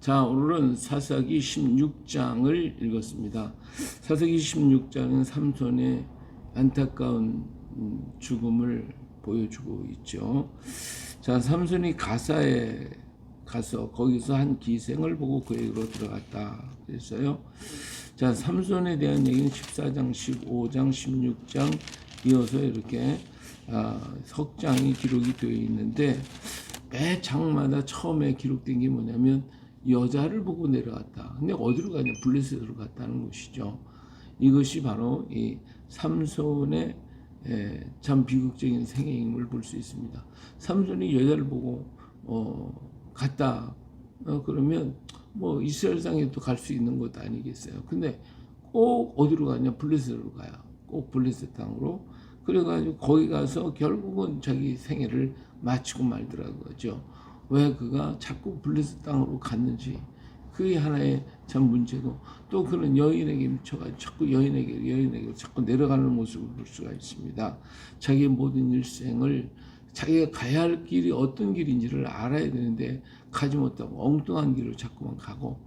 자, 오늘은 사사기 16장을 읽었습니다. 사사기 16장은 삼손의 안타까운 음, 죽음을 보여주고 있죠. 자, 삼손이 가사에 가서 거기서 한 기생을 보고 그에게로 들어갔다. 그랬어요. 자, 삼손에 대한 얘기는 14장, 15장, 16장 이어서 이렇게 아, 석 장이 기록이 되어 있는데 매 장마다 처음에 기록된 게 뭐냐면 여자를 보고 내려갔다. 근데 어디로 가냐? 블레셋으로 갔다는 것이죠. 이것이 바로 이 삼손의 에, 참 비극적인 생애임을 볼 수 있습니다. 삼손이 여자를 보고 어, 갔다. 어, 그러면 뭐 이스라엘 상에도 갈 수 있는 것 아니겠어요. 근데 꼭 어디로 가냐? 블레셋으로 가요. 꼭 블레셋 땅으로. 그래가지고 거기 가서 결국은 자기 생애를 마치고 말더라고요. 왜 그가 자꾸 블레셋 땅으로 갔는지 그게 하나의 참 문제고 또 그는 여인에게 미쳐가지고 자꾸 여인에게 여인에게 자꾸 내려가는 모습을 볼 수가 있습니다. 자기의 모든 일생을 자기가 가야 할 길이 어떤 길인지를 알아야 되는데 가지 못하고 엉뚱한 길로 자꾸만 가고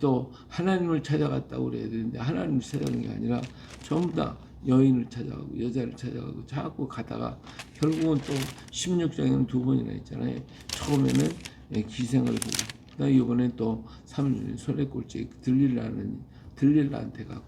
또 하나님을 찾아갔다고 그래야 되는데 하나님을 찾아간 게 아니라 전부 다 여인을 찾아가고 여자를 찾아가고 자꾸 가다가 결국은 또 16장에는 두 번이나 있잖아요. 처음에는 예, 기생을 보고 그다음 이번엔 또 3년 손에 꼴찌 들릴라는 들릴라한테 가고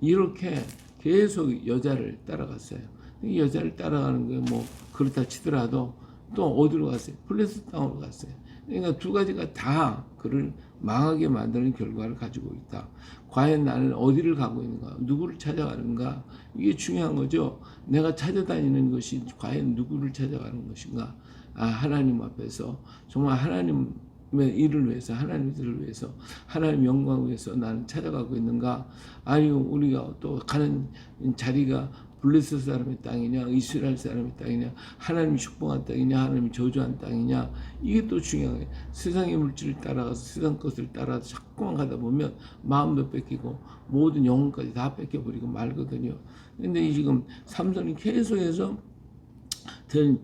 이렇게 계속 여자를 따라갔어요. 이 여자를 따라가는 게 뭐 그렇다 치더라도 또 어디로 갔어요? 플레스 땅으로 갔어요. 그러니까 두 가지가 다 그를 망하게 만드는 결과를 가지고 있다. 과연 나는 어디를 가고 있는가? 누구를 찾아가는가? 이게 중요한 거죠. 내가 찾아다니는 것이 과연 누구를 찾아가는 것인가? 아, 하나님 앞에서 정말 하나님의 일을 위해서, 하나님의 일을 위해서, 하나님 영광을 위해서 나는 찾아가고 있는가? 아니면 우리가 또 가는 자리가 블레셋 사람의 땅이냐, 이스라엘 사람의 땅이냐, 하나님 축복한 땅이냐, 하나님 저주한 땅이냐, 이게 또 중요해요. 세상의 물질을 따라가서 세상 것을 따라서 자꾸만 가다 보면 마음도 뺏기고 모든 영혼까지 다 뺏겨버리고 말거든요. 근데 지금 삼손이 계속해서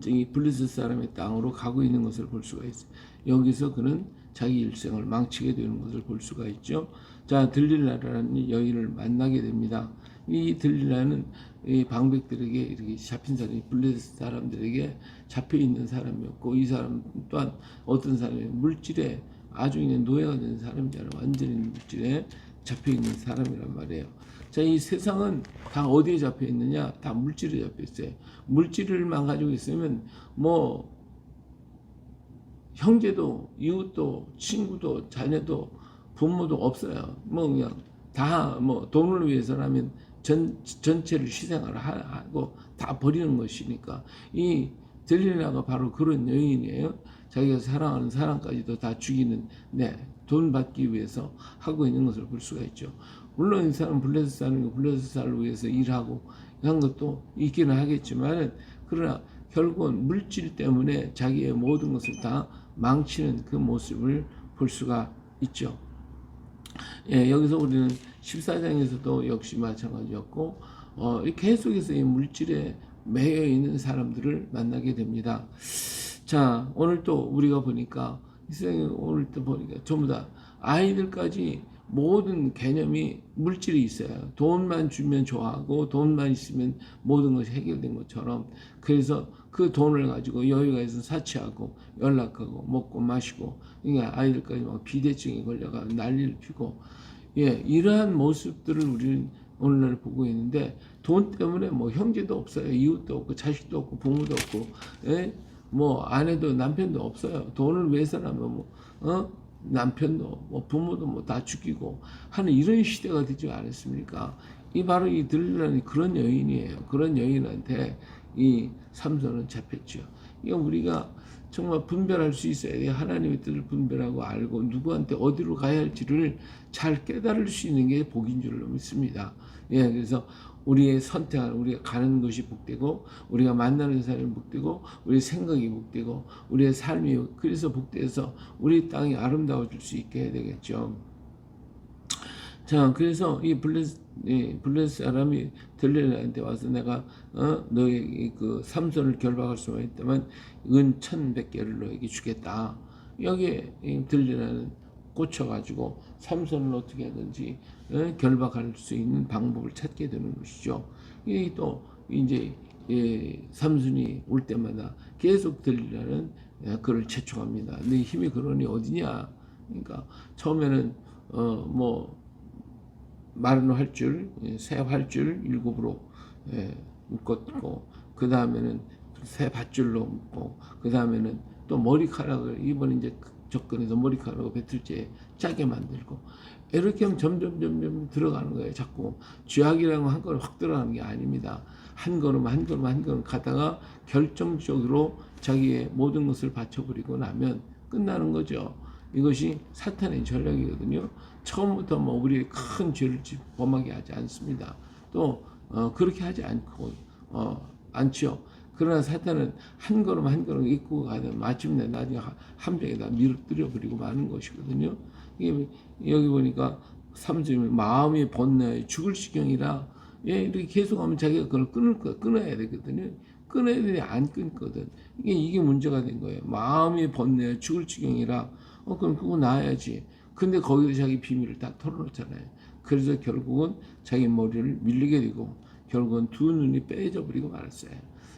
이 블레셋 사람의 땅으로 가고 있는 것을 볼 수가 있어요. 여기서 그는 자기 일생을 망치게 되는 것을 볼 수가 있죠. 자, 들릴라라는 여인을 만나게 됩니다. 이 들릴라는 이 방백들에게 이렇게 잡힌 사람이 블레셋 사람들에게 잡혀 있는 사람이었고 이 사람 또한 어떤 사람이 물질에 아주 그냥 노예가 된 사람이잖아요. 완전히 물질에 잡혀 있는 사람이란 말이에요. 자, 이 세상은 다 어디에 잡혀 있느냐? 다 물질에 잡혀 있어요. 물질을만 가지고 있으면 뭐 형제도 이웃도 친구도 자녀도 부모도 없어요. 뭐 그냥 다 뭐 돈을 위해서라면 전 전체를 희생을 하고 다 버리는 것이니까 이 델리나가 바로 그런 여인이에요. 자기가 사랑하는 사람까지도 다 죽이는 네, 돈 받기 위해서 하고 있는 것을 볼 수가 있죠. 물론 이 사람 블레셋 사는 거 블레셋 살을 위해서 일하고 이런 것도 있기는 하겠지만 그러나 결국은 물질 때문에 자기의 모든 것을 다 망치는 그 모습을 볼 수가 있죠. 예, 여기서 우리는 14장에서도 역시 마찬가지였고, 어, 계속해서 이 물질에 매여 있는 사람들을 만나게 됩니다. 자, 오늘 또 우리가 보니까, 오늘 또 보니까 전부 다 아이들까지 모든 개념이 물질이 있어요. 돈만 주면 좋아하고 돈만 있으면 모든 것이 해결된 것처럼 그래서 그 돈을 가지고 여유가 있어 사치하고 연락하고 먹고 마시고 그러니까 아이들까지 막 비대증에 걸려가 난리를 피고 예 이러한 모습들을 우리는 오늘날 보고 있는데 돈 때문에 뭐 형제도 없어요 이웃도 없고 자식도 없고 부모도 없고 예? 뭐 아내도 남편도 없어요 돈을 위해서라면 뭐 어? 남편도 뭐 부모도 뭐 다 죽이고 하는 이런 시대가 되지 않았습니까? 이 바로 이 들리라는 그런 여인이에요. 그런 여인한테 이 삼손은 잡혔죠. 이거 우리가 정말 분별할 수 있어야 돼요. 하나님의 뜻을 분별하고 알고 누구한테 어디로 가야 할지를 잘 깨달을 수 있는 게 복인 줄로 믿습니다. 예, 그래서 우리의 선택한 우리가 가는 것이 복되고 우리가 만나는 사람이 복되고 우리의 생각이 복되고 우리의 삶이 그래서 복돼서 우리 땅이 아름다워질 수 있게 해야 되겠죠. 자, 그래서 이 블레스 이 블레스 사람이 들레나한테 와서 내가 어 너의 그 삼손을 결박할 수만 있다면 은 천백 개를 너에게 주겠다. 여기에 들레나는 꽂혀가지고 삼손을 어떻게 하든지 예, 결박할 수 있는 방법을 찾게 되는 것이죠. 이게 또 이제 예, 삼순이 올 때마다 계속 들리라는 예, 그를 채촉합니다. 네 힘이 그러니 어디냐? 그러니까 처음에는 어 뭐 말은 할 줄, 예, 새 활줄 일곱으로 예, 묶었고 그 다음에는 새 밧줄로 묶고 그 다음에는 또 머리카락을 이번 이제 접근해서 머리카락을 배틀째 짜게 만들고 이렇게 하면 점점 점점 들어가는 거예요. 자꾸 쥐약이라는 건한 걸음 확 들어가는 게 아닙니다. 한 걸음 한 걸음 한 걸음 가다가 결정적으로 자기의 모든 것을 바쳐버리고 나면 끝나는 거죠. 이것이 사탄의 전략이거든요. 처음부터 뭐 우리 큰 죄를 지- 범하게 하지 않습니다. 또 어, 그렇게 하지 않고 어, 않죠. 그러나 사탄은 한 걸음 한 걸음 입고 가다 마침내 나중에 하- 함정에다 밀어뜨려 버리고 마는 것이거든요. 이게 여기 보니까 삼주님 마음이 번뇌 죽을 지경이라 예, 이렇게 계속하면 자기가 그걸 끊을 거 끊어야 되거든요. 끊어야 되는데 안 끊거든. 이게 이게 문제가 된 거예요. 마음이 번뇌 죽을 지경이라 어 그럼 그거 놔야지. 근데 거기서 자기 비밀을 다 털어놓잖아요. 그래서 결국은 자기 머리를 밀리게 되고 결국은 두 눈이 빼져 버리고 말았어요.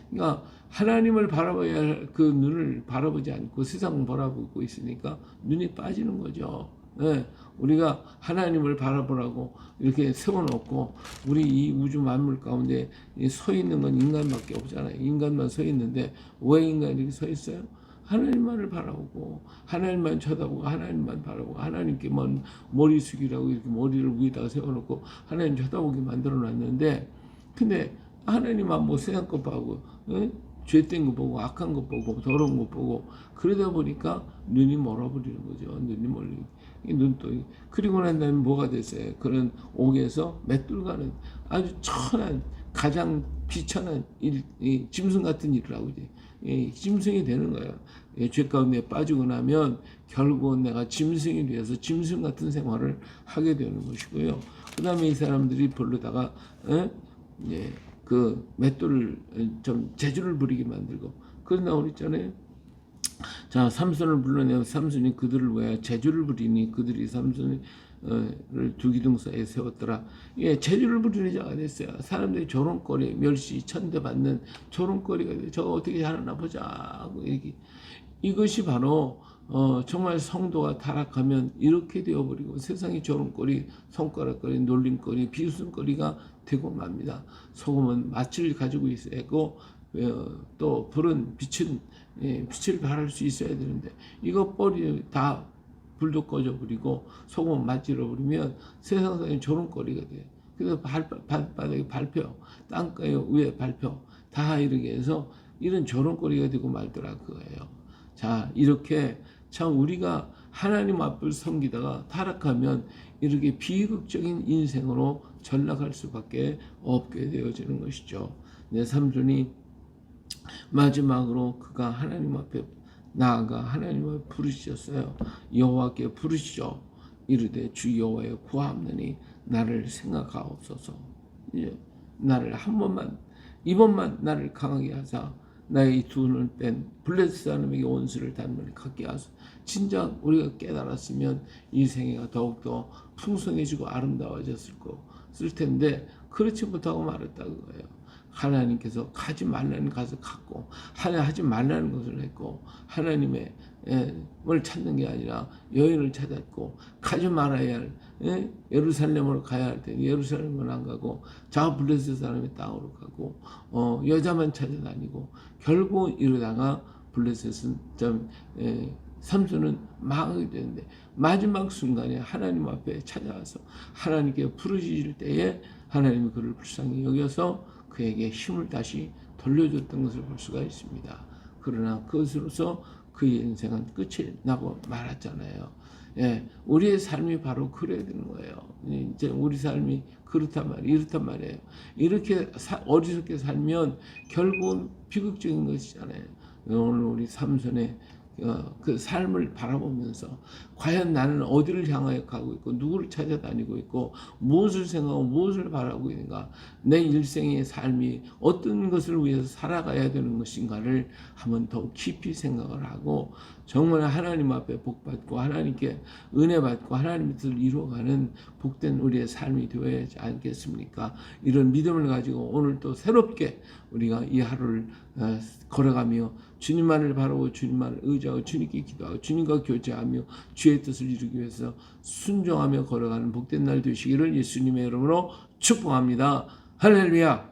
그러니까 하나님을 바라봐야 할그 눈을 바라보지 않고 세상을 바라보고 있으니까 눈이 빠지는 거죠. 예, 우리가 하나님을 바라보라고 이렇게 세워놓고 우리 이 우주 만물 가운데 이서 있는 건 인간밖에 없잖아요. 인간만 서 있는데 왜 인간이 서 있어요? 하나님만을 바라보고 하나님만 쳐다보고 하나님만 바라보고 하나님께만 머리 숙이라고 이렇게 머리를 위에다가 세워놓고 하나님 쳐다보게 만들어 놨는데 근데 하나님만 뭐 세상 것 보고 어? 죄된 거 보고 악한 거 보고 더러운 거 보고 그러다 보니까 눈이 멀어버리는 거죠. 눈이 멀리 이 눈도 그리고 난 다음에 뭐가 됐어요? 그런 옥에서 맷돌 가는 아주 천한 가장 비천한 일, 이 짐승 같은 일을 하고 이제 이 짐승이 되는 거예요. 예, 죄 가운데 빠지고 나면 결국은 내가 짐승이 되어서 짐승 같은 생활을 하게 되는 것이고요. 그 다음에 이 사람들이 벌러다가 어? 예, 그 맷돌을 좀 재주를 부리게 만들고 그런 나오고 있잖아요. 자 삼손을 불러내어 삼손이 그들을 왜 재주를 부리니 그들이 삼손을 두 기둥사에 세웠더라. 예, 재주를 부리는 자가 됐어요. 사람들이 조롱거리, 멸시, 천대받는 조롱거리가 돼. 저거 어떻게 하나 보자. 하고 이렇게. 이것이 바로 어, 정말 성도가 타락하면 이렇게 되어버리고 세상이 조롱거리, 손가락거리, 놀림거리, 비웃음거리가 되고 맙니다. 소금은 맛을 가지고 있어야 하고 어, 또 불은 빛은 예, 빛을 발할 수 있어야 되는데 이거 뻘이 다 불도 꺼져 버리고 소금 맞질러 버리면 세상에 조롱거리가 돼. 그래서 발, 발바닥에 밟혀, 땅가에 위에 밟혀 다 이렇게 해서 이런 조롱거리가 되고 말더라 그거예요. 자 이렇게 참 우리가 하나님 앞을 섬기다가 타락하면 이렇게 비극적인 인생으로 전락할 수밖에 없게 되어지는 것이죠. 내 삼손이 마지막으로 그가 하나님 앞에 나아가 하나님을 부르셨어요. 여호와께 부르시죠. 이르되 주 여호와여 구하옵나니 나를 생각하옵소서. 예, 나를 한 번만 이번만 나를 강하게 하사 나의 두 눈을 뺀 블레스 사람에게 원수를 단번에 갖게 하소. 진짜 우리가 깨달았으면 이 생애가 더욱더 풍성해지고 아름다워졌을 거, 쓸 텐데 그렇지 못하고 말했다는 거예요. 하나님께서 가지 말라는 것을 갖고 하나 하지 말라는 것을 했고 하나님의 예, 뭘 찾는 게 아니라 여인을 찾았고 가지 말아야 할 예? 예루살렘으로 가야 할 때 예루살렘은 안 가고 자 블레스 사람의 땅으로 가고 어, 여자만 찾아다니고 결국 이러다가 블레셋은 좀 예, 삼손은 망하게 되는데 마지막 순간에 하나님 앞에 찾아와서 하나님께 부르짖을 때에 하나님이 그를 불쌍히 여겨서 그에게 힘을 다시 돌려줬던 것을 볼 수가 있습니다. 그러나 그것으로서 그의 인생은 끝이 나고 말았잖아요. 예, 우리의 삶이 바로 그래야 되는 거예요. 이제 우리 삶이 그렇단 말이에요. 이렇단 말이에요. 이렇게 사, 어리석게 살면 결국은 비극적인 것이잖아요. 오늘 우리 삼손의 어, 그 삶을 바라보면서 과연 나는 어디를 향하여 가고 있고 누구를 찾아다니고 있고 무엇을 생각하고 무엇을 바라고 있는가 내 일생의 삶이 어떤 것을 위해서 살아가야 되는 것인가를 한번 더 깊이 생각을 하고 정말 하나님 앞에 복 받고 하나님께 은혜 받고 하나님의 뜻을 이루어가는 복된 우리의 삶이 되어야 하지 않겠습니까? 이런 믿음을 가지고 오늘 또 새롭게 우리가 이 하루를 어, 걸어가며 주님만을 바라고 주님만을 의지하고 주님께 기도하고 주님과 교제하며 주의 뜻을 이루기 위해서 순종하며 걸어가는 복된 날 되시기를 예수님의 이름으로 축복합니다. 할렐루야.